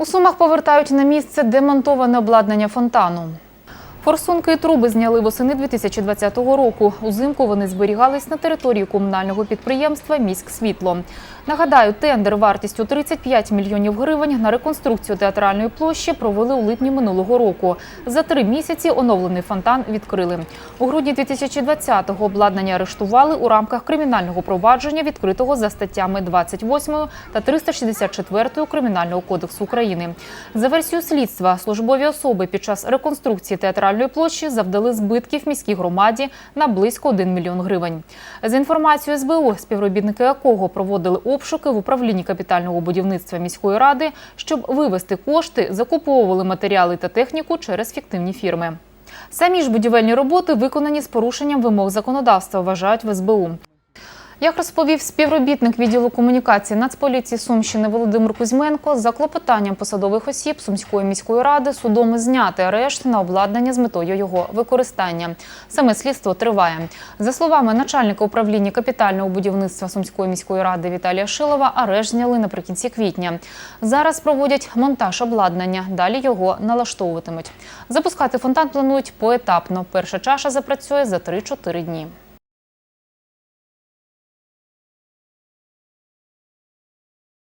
У Сумах повертають на місце демонтоване обладнання фонтану. Форсунки і труби зняли восени 2020 року. Узимку вони зберігались на території комунального підприємства «Міськсвітло». Нагадаю, тендер вартістю 35 мільйонів гривень на реконструкцію театральної площі провели у липні минулого року. За три місяці оновлений фонтан відкрили. У грудні 2020-го обладнання арештували у рамках кримінального провадження, відкритого за статтями 28 та 364 Кримінального кодексу України. За версією слідства, службові особи під час реконструкції театральної площі завдали збитків міській громаді на близько 1 мільйон гривень. За інформацією СБУ, співробітники якого проводили обшуки в управлінні капітального будівництва міської ради, щоб вивести кошти, закуповували матеріали та техніку через фіктивні фірми. Самі ж будівельні роботи виконані з порушенням вимог законодавства, вважають в СБУ. Як розповів співробітник відділу комунікації Нацполіції Сумщини Володимир Кузьменко, за клопотанням посадових осіб Сумської міської ради судом зняти арешт на обладнання з метою його використання. Саме слідство триває. За словами начальника управління капітального будівництва Сумської міської ради Віталія Шилова, арешт зняли наприкінці квітня. Зараз проводять монтаж обладнання, далі його налаштовуватимуть. Запускати фонтан планують поетапно. Перша чаша запрацює за 3-4 дні.